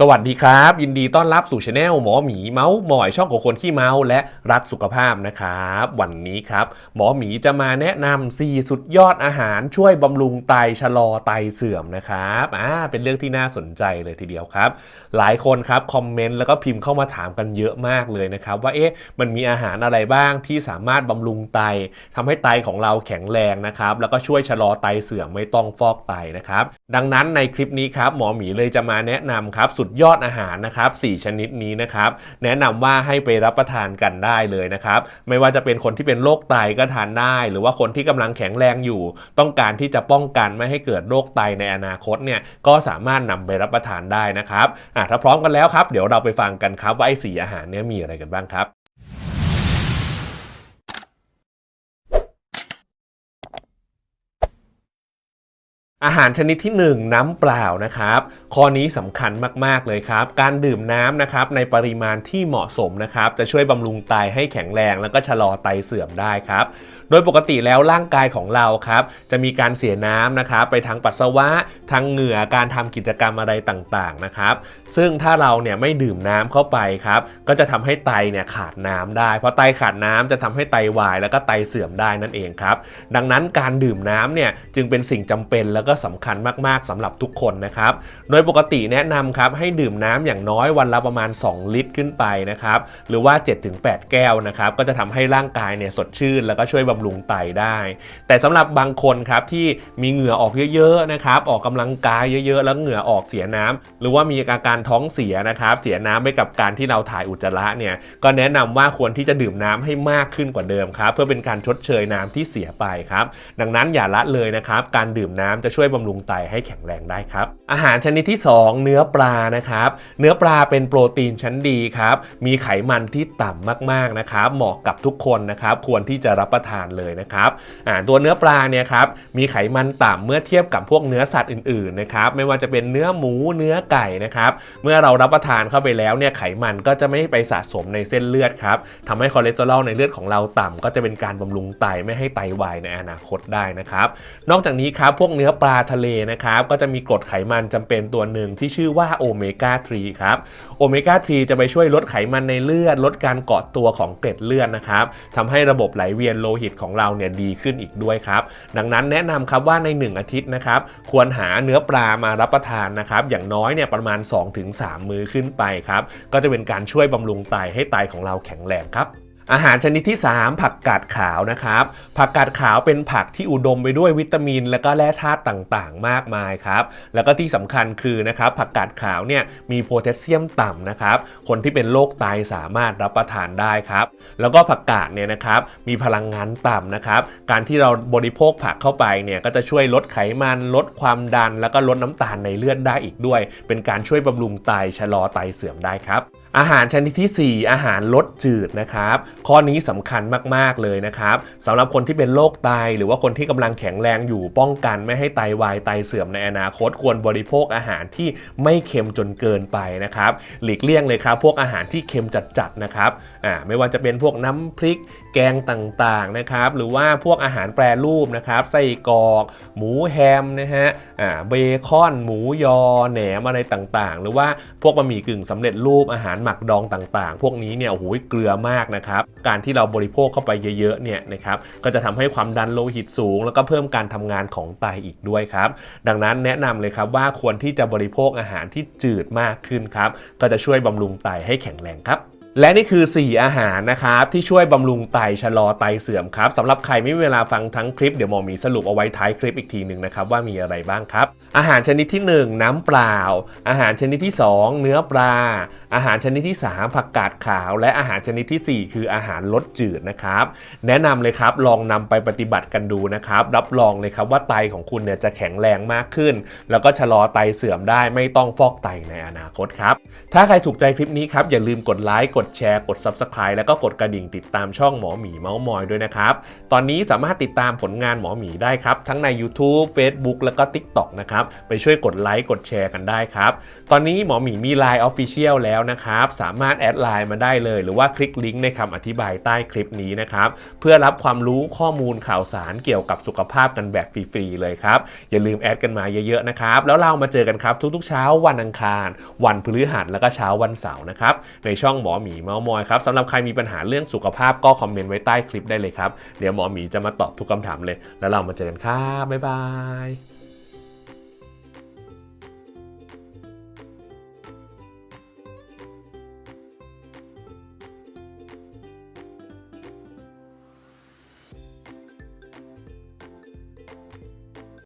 สวัสดีครับ ยินดีต้อนรับสู่ช anel หมอหมีเมาส์หมอยช่องของคนขี้เมาและรักสุขภาพนะครับ วันนี้ครับ หมอหมีจะมาแนะนำ4สุดยอดอาหารช่วยบำรุงไตชะลอไตเสื่อมนะครับอ่าเป็นเรื่องที่น่าสนใจเลยทีเดียวครับ หลายคนครับคอมเมนต์แล้วก็พิมพ์เข้ามาถามกันเยอะมากเลยนะครับ ว่าเอ๊ะมันมีอาหารอะไรบ้างที่สามารถบำรุงไตทำให้ไตของเราแข็งแรงนะครับแล้วก็ช่วยชะลอไตเสื่อมไม่ต้องฟอกไตนะครับดังนั้นในคลิปนี้ครับหมอหมีเลยจะมาแนะนำครับสุดยอดอาหารนะครับ4ชนิดนี้นะครับแนะนำว่าให้ไปรับประทานกันได้เลยนะครับไม่ว่าจะเป็นคนที่เป็นโรคไตก็ทานได้ หรือว่าคนที่กำลังแข็งแรงอยู่ ต้องการที่จะป้องกันไม่ให้เกิดโรคไตในอนาคตเนี่ยก็สามารถนำไปรับประทานได้นะครับอะถ้าพร้อมกันแล้วครับ เดี๋ยวเราไปฟังกันครับว่าไอ้สีอาหารเนี่ยมีอะไรกันบ้างครับ อาหารชนิดที่ 1 น้ำเปล่านะครับ ข้อนี้สำคัญมาก ๆ เลยครับ การดื่มน้ำนะครับในปริมาณที่เหมาะสมนะครับ จะช่วยบำรุงไตให้แข็งแรงแล้วก็ชะลอไตเสื่อมได้ครับ โดยปกติแล้วร่างกายของเราครับ จะมีการเสียน้ำนะครับ ไปทางปัสสาวะ ทางเหงื่อการทำกิจกรรมอะไรต่าง ๆ นะครับ ซึ่งถ้าเราเนี่ยไม่ดื่มน้ำเข้าไปครับ ก็จะทำให้ไตเนี่ยขาดน้ำได้เพราะไตขาดน้ำจะทำให้ไตวาย แล้วก็ไตเสื่อมได้นั่นเองครับ ดังนั้นการดื่มน้ำเนี่ยจึงเป็นสิ่งจำเป็นแล้วก็สำคัญมากๆสำหรับทุกคนนะครับ โดยปกติแนะนำครับให้ดื่มน้ำอย่างน้อยวันละประมาณ 2 ลิตรขึ้นไปนะครับหรือว่า 7-8 แก้วนะครับก็จะทำให้ร่างกายเนี่ยสดชื่น แล้วก็ช่วยบำรุงไตได้ แต่สำหรับบางคนครับที่มีเหงื่อออกเยอะๆนะครับออกกำลังกายเยอะๆ แล้วเหงื่อออกเสียน้ำหรือว่ามีอาการท้องเสียนะครับเสียน้ำไปกับการที่เราถ่ายอุจจาระเนี่ยก็แนะนำว่าควรที่จะดื่มน้ำให้มากขึ้นกว่าเดิมครับเพื่อเป็นการชดเชยน้ำที่เสียไปครับดังนั้นอย่าละเลยนะครับการดื่มน้ำจะช่วยบำรุงไตให้แข็งแรงได้ครับ อาหารชนิดที่ 2 เนื้อปลานะครับ เนื้อปลาเป็นโปรตีนชั้นดีครับ มีไขมันที่ต่ำมากๆนะครับ เหมาะกับทุกคนนะครับ ควรที่จะรับประทานเลยนะครับตัวเนื้อปลาเนี่ยครับ มีไขมันต่ำเมื่อเทียบกับพวกเนื้อสัตว์อื่นๆนะครับ ไม่ว่าจะเป็นเนื้อหมู เนื้อไก่นะครับ เมื่อเรารับประทานเข้าไปแล้วเนี่ย ไขมันก็จะไม่ไปสะสมในเส้นเลือดครับทำให้คอเลสเตอรอลในเลือดของเราต่ำก็จะเป็นการบำรุงไตไม่ให้ไตวายในอนาคตได้นะครับ นอกจากนี้ครับ พวกเนื้อปลาาทะเลนะครับก็จะมีกรดไขมันจำเป็นตัวหนึ่งที่ชื่อว่าโอเมก้า3ครับโอเมก้า3จะไปช่วยลดไขมันในเลือด ลดการเกาะตัวของเกล็ดเลือดนะครับทำให้ระบบไหลเวียนโลหิตของเราเนี่ยดีขึ้นอีกด้วยครับ ดังนั้นแนะนำครับว่าใน 1 อาทิตย์นะครับควรหาเนื้อปลามารับประทานนะครับอย่างน้อยเนี่ยประมาณ 2-3 มื้อขึ้นไปครับก็จะเป็นการช่วยบำรุงไตให้ไตของเราแข็งแรงครับ อาหารชนิดที่ 3 ผักกาดขาวนะครับ ผักกาดขาวเป็นผักที่อุดมไปด้วยวิตามิน และก็แร่ธาตุต่างๆ มากมายครับ แล้วก็ที่สำคัญคือนะครับผักกาดขาวเนี่ยมีโพแทสเซียมต่ำนะครับ คนที่เป็นโรคไตสามารถรับประทานได้ครับ แล้วก็ผักกาดเนี่ยนะครับมีพลังงานต่ำนะครับ การที่เราบริโภคผักเข้าไปเนี่ยก็จะช่วยลดไขมันลดความดัน แล้วก็ลดน้ำตาลในเลือดได้อีกด้วย เป็นการช่วยบำรุงไตชะลอไตเสื่อมได้ครับอาหารชนิดทีสี่4 อาหารลดจืดนะครับ ข้อนี้สำคัญมากๆเลยนะครับสำหรับคนที่เป็นโรคไตหรือว่าคนที่กำลังแข็งแรงอยู่ป้องกันไม่ให้ไตวายไตเสื่อมในอนาคต ควรบริโภคอาหารที่ไม่เค็มจนเกินไปนะครับ หลีกเลี่ยงเลยครับ พวกอาหารที่เค็มจัดๆนะครับอ่าไม่ว่าจะเป็นพวกน้ำพริก แกงต่างๆนะครับ หรือว่าพวกอาหารแปรรูปนะครับไส้กรอก หมูแฮมนะฮะอ่าเบคอน หมูยอแหนมอะไรต่างๆ หรือว่าพวกบะหมี่กึ่งสำเร็จรูปอาหารหมักดองต่างๆ พวกนี้เนี่ยโอ้โหเกลือมากนะครับ การที่เราบริโภคเข้าไปเยอะๆเนี่ยนะครับก็จะทำให้ความดันโลหิตสูง แล้วก็เพิ่มการทำงานของไตอีกด้วยครับ ดังนั้นแนะนำเลยครับว่าควรที่จะบริโภคอาหารที่จืดมากขึ้นครับก็จะช่วยบำรุงไตให้แข็งแรงครับ และนี่คือ 4 อาหารนะครับ ที่ช่วยบำรุงไตชะลอไตเสื่อมครับสำหรับใครไม่มีเวลาฟังทั้งคลิปเดี๋ยวหมอมีสรุปเอาไว้ท้ายคลิปอีกทีหนึ่งนะครับว่ามีอะไรบ้างครับ อาหารชนิดที่ 1 น้ำเปล่า อาหารชนิดที่ 2 เนื้อปลา อาหารชนิดที่ 3 ผักกาดขาว และอาหารชนิดทีสี่4 คืออาหารรสจืดนะครับ แนะนำเลยครับลองนำไปปฏิบัติกันดูนะครับ รับรองเลยครับว่าไตของคุณเนี่ยจะแข็งแรงมากขึ้น แล้วก็ชะลอไตเสื่อมได้ไม่ต้องฟอกไตในอนาคตครับถ้าใครถูกใจคลิปนี้ครับอย่าลืมกดไลค์กดแชร์ กด Subscribe แล้วก็กดกระดิ่งติดตามช่องหมอหมีเมาส์มอยด้วยนะครับ ตอนนี้สามารถติดตามผลงานหมอหมีได้ครับ ทั้งใน YouTube Facebook แล้วก็ TikTok นะครับ ไปช่วยกดไลค์กดแชร์กันได้ครับ ตอนนี้หมอหมีมี Line Official แล้วนะครับ สามารถแอดไลน์มาได้เลย หรือว่าคลิกลิงก์ในคำอธิบายใต้คลิปนี้นะครับ เพื่อรับความรู้ข้อมูลข่าวสารเกี่ยวกับสุขภาพกันแบบฟรีๆเลยครับ อย่าลืมแอดกันมาเยอะๆนะครับ แล้วเรามาเจอกันครับทุกๆ เช้าวันอังคาร วันพฤหัสแล้วก็เช้าวันเสาร์นะครับในช่องหมอหมีเมาส์มอยครับสำหรับใครมีปัญหาเรื่องสุขภาพก็คอมเมนต์ไว้ใต้คลิปได้เลยครับ เดี๋ยวหมอหมีจะมาตอบทุกคำถามเลย แล้วเรามาเจอกันครับบ๊ายบาย